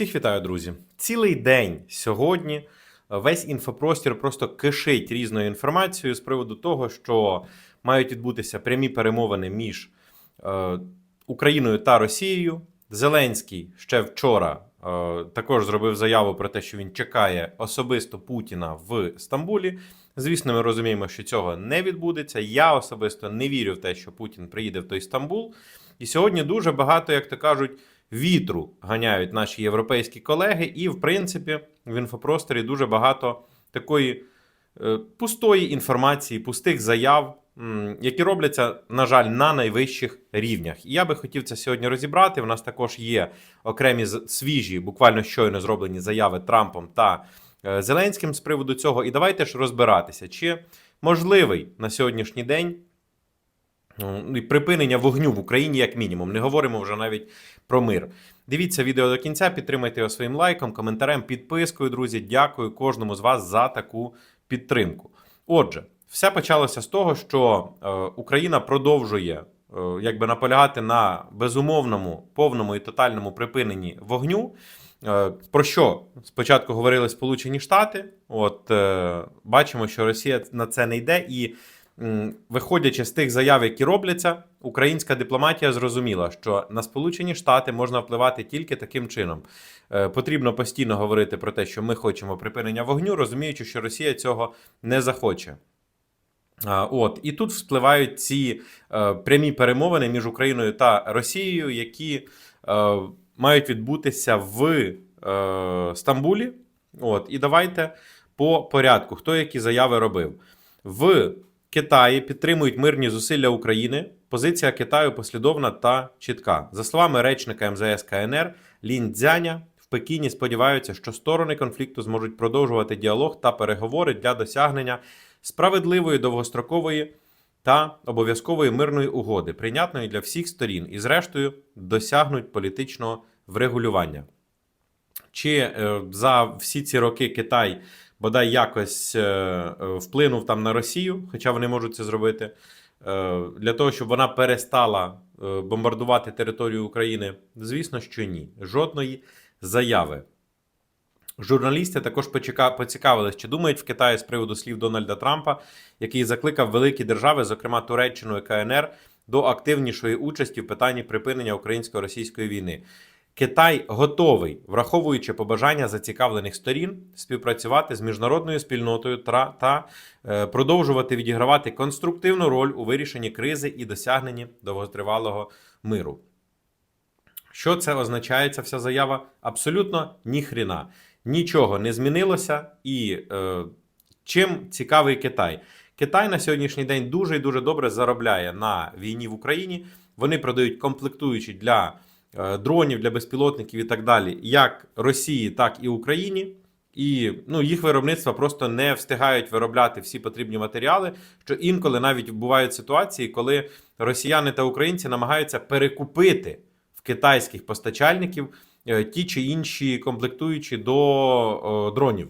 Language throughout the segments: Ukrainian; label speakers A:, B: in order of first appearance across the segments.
A: Всіх вітаю, друзі. Цілий день сьогодні весь інфопростір просто кишить різною інформацією з приводу того, що мають відбутися прямі перемовини між е, Україною та Росією. Зеленський ще вчора е, також зробив заяву про те, що він чекає особисто Путіна в Стамбулі. Звісно, ми розуміємо, що цього не відбудеться. Я особисто не вірю в те, що Путін приїде в той Стамбул. І сьогодні дуже багато, як то кажуть, вітру ганяють наші європейські колеги, і, в принципі, в інфопросторі дуже багато такої е, пустої інформації, пустих заяв, які робляться, на жаль, на найвищих рівнях. І я би хотів це сьогодні розібрати. У нас також є окремі свіжі, буквально щойно зроблені заяви Трампом та е, Зеленським з приводу цього. І давайте ж розбиратися, чи можливий на сьогоднішній день і припинення вогню в Україні, як мінімум. Не говоримо вже навіть про мир. Дивіться відео до кінця, підтримайте його своїм лайком, коментарем, підпискою, друзі. Дякую кожному з вас за таку підтримку. Отже, все почалося з того, що е, Україна продовжує е, якби наполягати на безумовному, повному і тотальному припиненні вогню. Е, Про що спочатку говорили Сполучені Штати? От бачимо, що Росія на це не йде, і виходячи з тих заяв, які робляться, українська дипломатія зрозуміла, що на Сполучені Штати можна впливати тільки таким чином. Е, Потрібно постійно говорити про те, що ми хочемо припинення вогню, розуміючи, що Росія цього не захоче. От і тут вспливають ці е, прямі перемовини між Україною та Росією, які е, мають відбутися в е, Стамбулі. От, і давайте по порядку, хто які заяви робив. В Китаї підтримують мирні зусилля України. Позиція Китаю послідовна та чітка. За словами речника МЗС КНР Лін Цзяня, в Пекіні сподіваються, що сторони конфлікту зможуть продовжувати діалог та переговори для досягнення справедливої довгострокової та обов'язкової мирної угоди, прийнятної для всіх сторін, і, зрештою, досягнуть політичного врегулювання. Чи е, за всі ці роки Китай бодай якось е, вплинув там на Росію, хоча вони можуть це зробити, е, для того, щоб вона перестала е, бомбардувати територію України? Звісно, що ні. Жодної заяви. Журналісти також поцікавились, чи думають в Китаї з приводу слів Дональда Трампа, який закликав великі держави, зокрема Туреччину і КНР, до активнішої участі в питанні припинення українсько-російської війни. Китай готовий, враховуючи побажання зацікавлених сторін, співпрацювати з міжнародною спільнотою та, та е, продовжувати відігравати конструктивну роль у вирішенні кризи і досягненні довготривалого миру. Що це означає, ця вся заява? Абсолютно ніхріна. Нічого не змінилося. І е, чим цікавий Китай? Китай на сьогоднішній день дуже і дуже добре заробляє на війні в Україні. Вони продають комплектуючі для дронів, для безпілотників і так далі, як Росії, так і Україні. І ну, їх виробництва просто не встигають виробляти всі потрібні матеріали. Що інколи навіть бувають ситуації, коли росіяни та українці намагаються перекупити в китайських постачальників е, ті чи інші комплектуючі до о, дронів.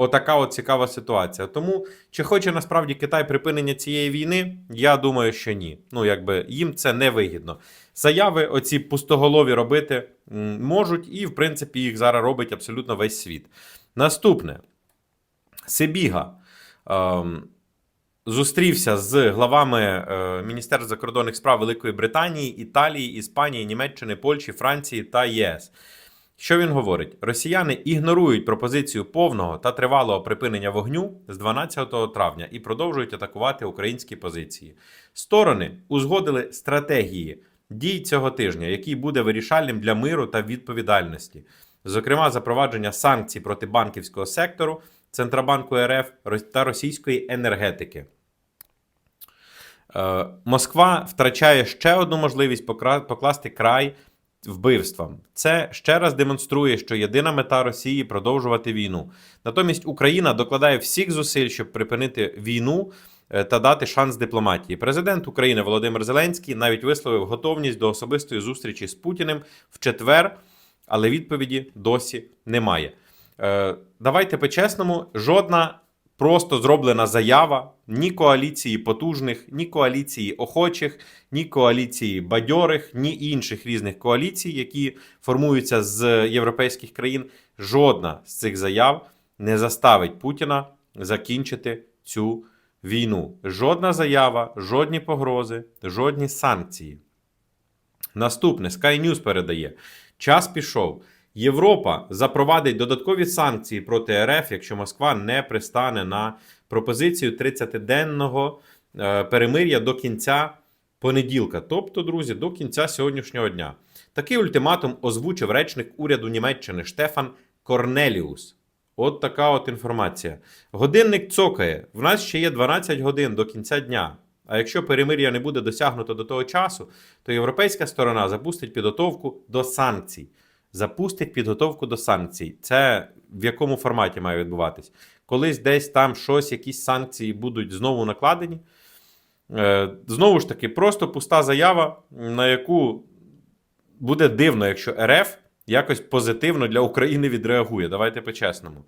A: Отака от цікава ситуація. Тому чи хоче насправді Китай припинення цієї війни? Я думаю, що ні. Ну, якби їм це не вигідно. Заяви оці пустоголові робити можуть, і в принципі їх зараз робить абсолютно весь світ. Наступне Сибіга. Ем, зустрівся з главами е, Міністерства закордонних справ Великої Британії, Італії, Іспанії, Німеччини, Польщі, Франції та ЄС. Що він говорить? Росіяни ігнорують пропозицію повного та тривалого припинення вогню з 12 травня і продовжують атакувати українські позиції. Сторони узгодили стратегії дій цього тижня, який буде вирішальним для миру та відповідальності, зокрема, запровадження санкцій проти банківського сектору, Центробанку РФ та російської енергетики. Е, Москва втрачає ще одну можливість покласти край вбивствам. Це ще раз демонструє, що єдина мета Росії продовжувати війну. Натомість Україна докладає всіх зусиль, щоб припинити війну е, та дати шанс дипломатії. Президент України Володимир Зеленський навіть висловив готовність до особистої зустрічі з Путіним в четвер, але відповіді досі немає. Е, Давайте по-чесному, жодна просто зроблена заява ні коаліції потужних, ні коаліції охочих, ні коаліції бадьорих, ні інших різних коаліцій, які формуються з європейських країн. Жодна з цих заяв не заставить Путіна закінчити цю війну. Жодна заява, жодні погрози, жодні санкції. Наступне Sky News передає: час пішов. Європа запровадить додаткові санкції проти РФ, якщо Москва не пристане на пропозицію 30-денного е, перемир'я до кінця понеділка, тобто, друзі, до кінця сьогоднішнього дня. Такий ультиматум озвучив речник уряду Німеччини Штефан Корнеліус. От така от інформація. Годинник цокає. В нас ще є 12 годин до кінця дня. А якщо перемир'я не буде досягнуто до того часу, то європейська сторона запустить підготовку до санкцій. Запустить підготовку до санкцій. Це в якому форматі має відбуватись? Колись десь там щось, якісь санкції будуть знову накладені. Е, Знову ж таки, просто пуста заява, на яку буде дивно, якщо РФ якось позитивно для України відреагує. Давайте по-чесному.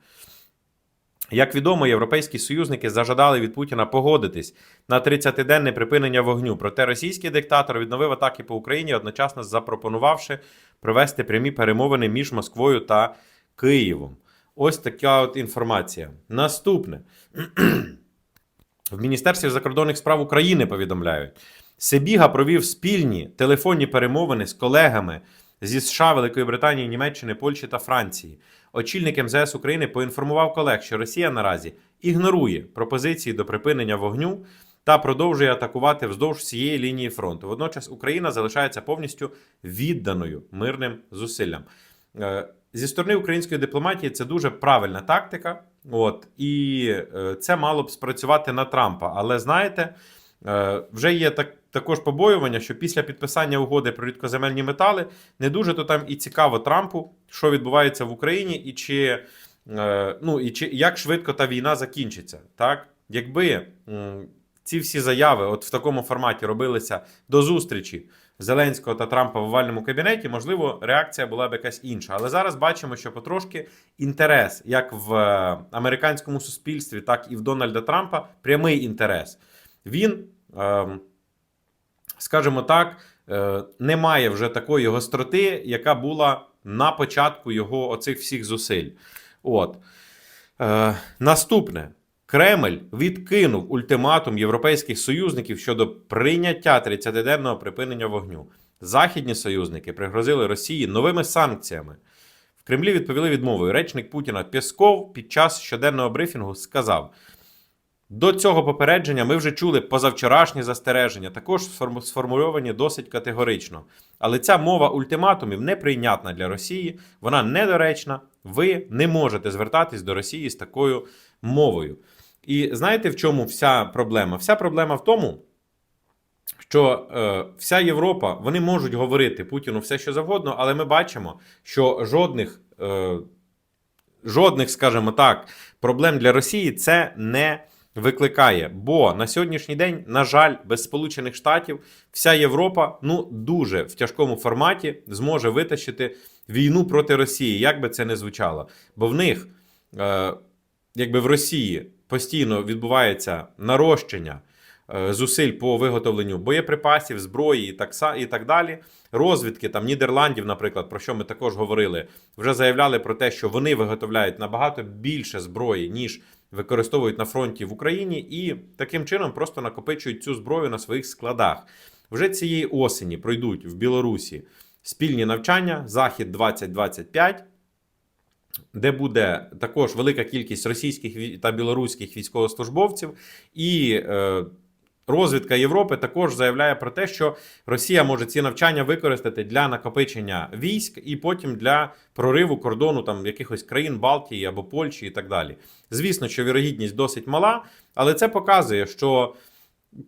A: Як відомо, європейські союзники зажадали від Путіна погодитись на 30-денне припинення вогню. Проте російський диктатор відновив атаки по Україні, одночасно запропонувавши провести прямі перемовини між Москвою та Києвом. Ось така от інформація. Наступне. В Міністерстві закордонних справ України повідомляють, Себіга провів спільні телефонні перемовини з колегами зі США, Великої Британії, Німеччини, Польщі та Франції. Очільник МЗС України поінформував колег, що Росія наразі ігнорує пропозиції до припинення вогню та продовжує атакувати вздовж всієї лінії фронту. Водночас Україна залишається повністю відданою мирним зусиллям. Е, Зі сторони української дипломатії це дуже правильна тактика. От і е, це мало б спрацювати на Трампа. Але знаєте, вже є так. Також побоювання, що після підписання угоди про рідкоземельні метали не дуже то там і цікаво Трампу, що відбувається в Україні, і чи е, ну і чи як швидко та війна закінчиться. Так, якби ці всі заяви, от в такому форматі, робилися до зустрічі Зеленського та Трампа в овальному кабінеті, можливо, реакція була б якась інша. Але зараз бачимо, що потрошки інтерес, як в е, американському суспільстві, так і в Дональда Трампа, прямий інтерес. Він. Е, скажімо так, е, немає вже такої гостроти, яка була на початку його оцих всіх зусиль. От. Е, Наступне. Кремль відкинув ультиматум європейських союзників щодо прийняття 30-денного припинення вогню. Західні союзники пригрозили Росії новими санкціями. В Кремлі відповіли відмовою. Речник Путіна Пєсков під час щоденного брифінгу сказав: до цього попередження ми вже чули позавчорашні застереження, також сформульовані досить категорично. Але ця мова ультиматумів неприйнятна для Росії, вона недоречна. Ви не можете звертатись до Росії з такою мовою. І знаєте, в чому вся проблема? Вся проблема в тому, що е, вся Європа вони можуть говорити Путіну все, що завгодно, але ми бачимо, що жодних, е, жодних, скажімо так, проблем для Росії це не викликає. Бо на сьогоднішній день, на жаль, без Сполучених Штатів вся Європа ну дуже в тяжкому форматі зможе витащити війну проти Росії, як би це не звучало. Бо в них, е, якби в Росії постійно відбувається нарощення е, зусиль по виготовленню боєприпасів, зброї і так, і так далі. Розвідки там Нідерландів, наприклад, про що ми також говорили, вже заявляли про те, що вони виготовляють набагато більше зброї, ніж використовують на фронті в Україні, і таким чином просто накопичують цю зброю на своїх складах. Вже цієї осені пройдуть в Білорусі спільні навчання Захід 2025 де буде також велика кількість російських та білоруських військовослужбовців, і е, розвідка Європи також заявляє про те, що Росія може ці навчання використати для накопичення військ і потім для прориву кордону там якихось країн Балтії або Польщі і так далі. Звісно, що вірогідність досить мала, але це показує, що.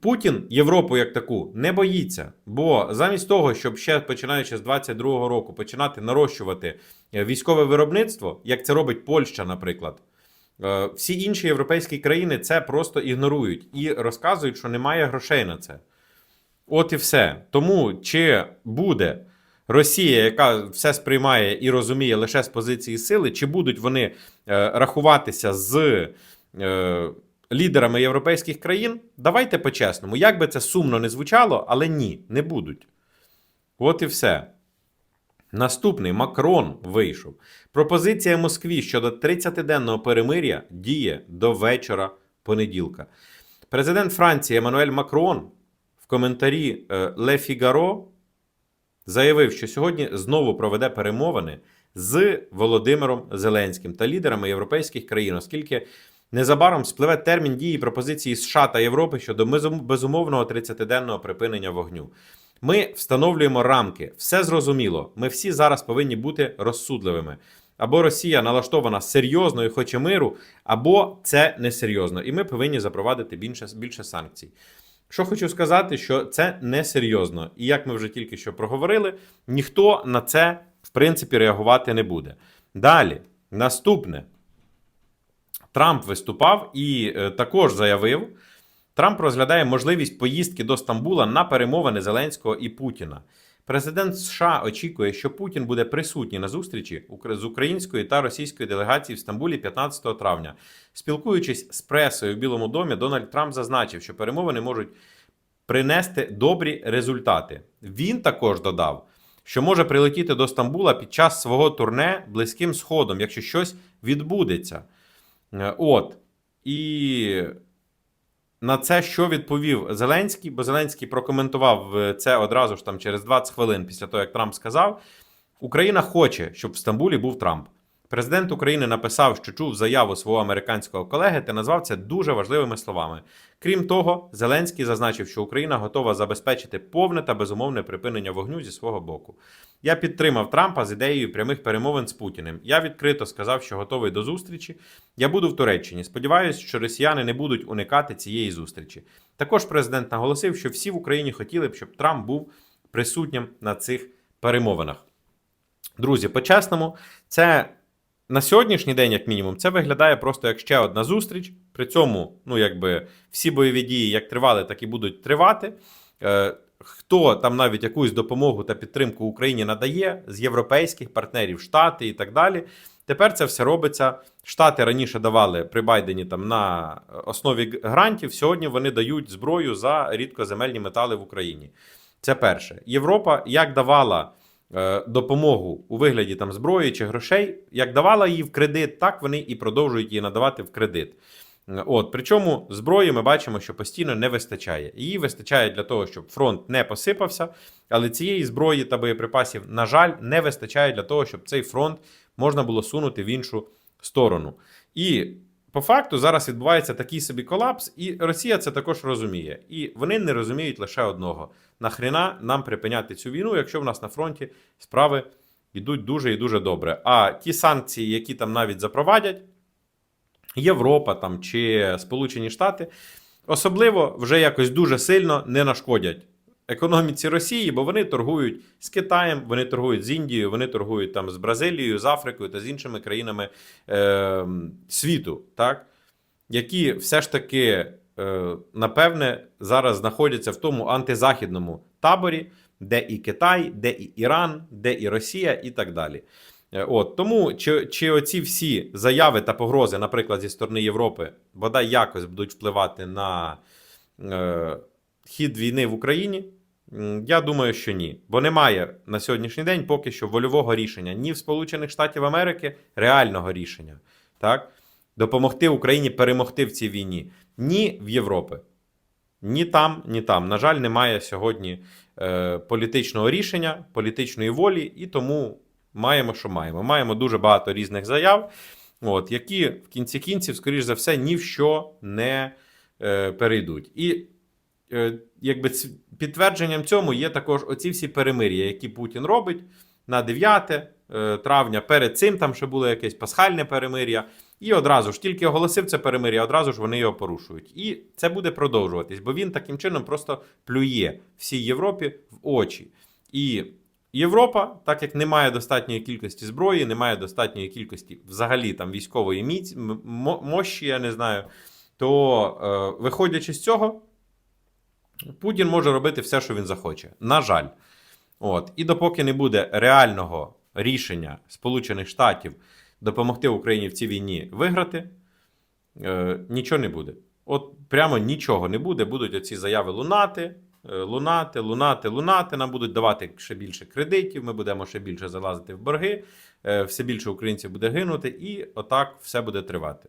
A: Путін Європу як таку не боїться, бо замість того, щоб ще починаючи з 22-го року починати нарощувати військове виробництво, як це робить Польща, наприклад, всі інші європейські країни це просто ігнорують і розказують, що немає грошей на це. От і все. Тому чи буде Росія, яка все сприймає і розуміє лише з позиції сили, чи будуть вони е, рахуватися з е, лідерами європейських країн, давайте по-чесному, як би це сумно не звучало, але ні, не будуть. От і все. Наступний Макрон вийшов. Пропозиція Москві щодо 30-денного перемиря діє до вечора понеділка. Президент Франції Еммануель Макрон в коментарі е, Le Figaro заявив, що сьогодні знову проведе перемовини з Володимиром Зеленським та лідерами європейських країн, оскільки незабаром спливе термін дії пропозиції США та Європи щодо безумовного 30-денного припинення вогню. Ми встановлюємо рамки, все зрозуміло. Ми всі зараз повинні бути розсудливими. Або Росія налаштована серйозно і хоче миру, або це несерйозно, і ми повинні запровадити більше, більше санкцій. Що хочу сказати, що це несерйозно. І як ми вже тільки що проговорили, ніхто на це, в принципі, реагувати не буде. Далі, наступне. Трамп виступав і е, також заявив, Трамп розглядає можливість поїздки до Стамбула на перемовини Зеленського і Путіна. Президент США очікує, що Путін буде присутній на зустрічі з української та російської делегації в Стамбулі 15 травня. Спілкуючись з пресою в Білому домі, Дональд Трамп зазначив, що перемовини можуть принести добрі результати. Він також додав, що може прилетіти до Стамбула під час свого турне близьким сходом, якщо щось відбудеться. Е, От. І на це що відповів Зеленський? Бо Зеленський прокоментував е, це одразу ж там через 20 хвилин після того, як Трамп сказав. Україна хоче, щоб в Стамбулі був Трамп. Президент України написав, що чув заяву свого американського колеги та назвав це дуже важливими словами. Крім того, Зеленський зазначив, що Україна готова забезпечити повне та безумовне припинення вогню зі свого боку. Я підтримав Трампа з ідеєю прямих перемовин з Путіним. Я відкрито сказав, що готовий до зустрічі. Я буду в Туреччині. Сподіваюсь, що росіяни не будуть уникати цієї зустрічі. Також президент наголосив, що всі в Україні хотіли б, щоб Трамп був присутнім на цих перемовинах. Друзі, по-чесному, це на сьогоднішній день, як мінімум, це виглядає просто як ще одна зустріч. При цьому, ну якби всі бойові дії як тривали, так і будуть тривати. Е, Хто там навіть якусь допомогу та підтримку Україні надає з європейських партнерів, Штати і так далі. Тепер це все робиться. Штати раніше давали при Байдені там на основі грантів. Сьогодні вони дають зброю за рідкоземельні метали в Україні. Це перше. Європа як давала допомогу у вигляді там зброї чи грошей, як давала її в кредит, так вони і продовжують її надавати в кредит. Е, От, причому зброї ми бачимо, що постійно не вистачає. Її вистачає для того, щоб фронт не посипався, але цієї зброї та боєприпасів, на жаль, не вистачає для того, щоб цей фронт можна було сунути в іншу сторону. І по факту зараз відбувається такий собі колапс, і Росія це також розуміє. І вони не розуміють лише одного: нахрена нам припиняти цю війну, якщо в нас на фронті справи йдуть дуже і дуже добре. А ті санкції, які там навіть запровадять, Європа там чи Сполучені Штати, особливо вже якось дуже сильно не нашкодять економіці Росії, бо вони торгують з Китаєм, вони торгують з Індією, вони торгують там з Бразилією, з Африкою та з іншими країнами е, світу, так? які все ж таки, напевне, зараз знаходяться в тому антизахідному таборі, де і Китай, де і Іран, де і Росія, і так далі. Е, От тому чи, чи оці всі заяви та погрози, наприклад, зі сторони Європи, бодай якось будуть впливати на е, хід війни в Україні? Я думаю, що ні. Бо немає на сьогоднішній день поки що вольового рішення ні в Сполучених Штатів Америки, реального рішення, так? Допомогти Україні перемогти в цій війні, ні в Європи. Ні там, ні там. На жаль, немає сьогодні е, політичного рішення, політичної волі, і тому маємо, що маємо. Маємо дуже багато різних заяв, от, які в кінці кінців, скоріш за все, ні в що не е, перейдуть. І е, якби підтвердженням цьому є також оці всі перемир'я, які Путін робить на 9 е, травня. Перед цим там ще було якесь пасхальне перемир'я. І одразу ж тільки оголосив це перемир'я, одразу ж вони його порушують. І це буде продовжуватись, бо він таким чином просто плює всій Європі в очі. І Європа, так як не має достатньої кількості зброї, не має достатньої кількості взагалі там військової міць, мощі, я не знаю, то е, виходячи з цього, Путін може робити все, що він захоче. На жаль. От. І допоки не буде реального рішення Сполучених Штатів допомогти Україні в цій війні виграти, е, нічого не буде. От прямо нічого не буде. Будуть оці заяви лунати, е, лунати, лунати, лунати. Нам будуть давати ще більше кредитів. Ми будемо ще більше залазити в борги. е, Все більше українців буде гинути, і отак все буде тривати.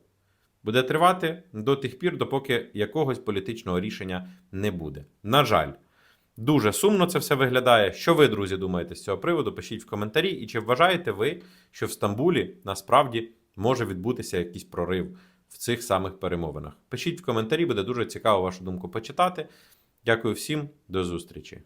A: Буде тривати до тих пір, допоки якогось політичного рішення не буде. На жаль, дуже сумно це все виглядає. Що ви, друзі, думаєте з цього приводу? Пишіть в коментарі. І чи вважаєте ви, що в Стамбулі насправді може відбутися якийсь прорив в цих самих перемовинах? Пишіть в коментарі, буде дуже цікаво вашу думку почитати. Дякую всім, до зустрічі.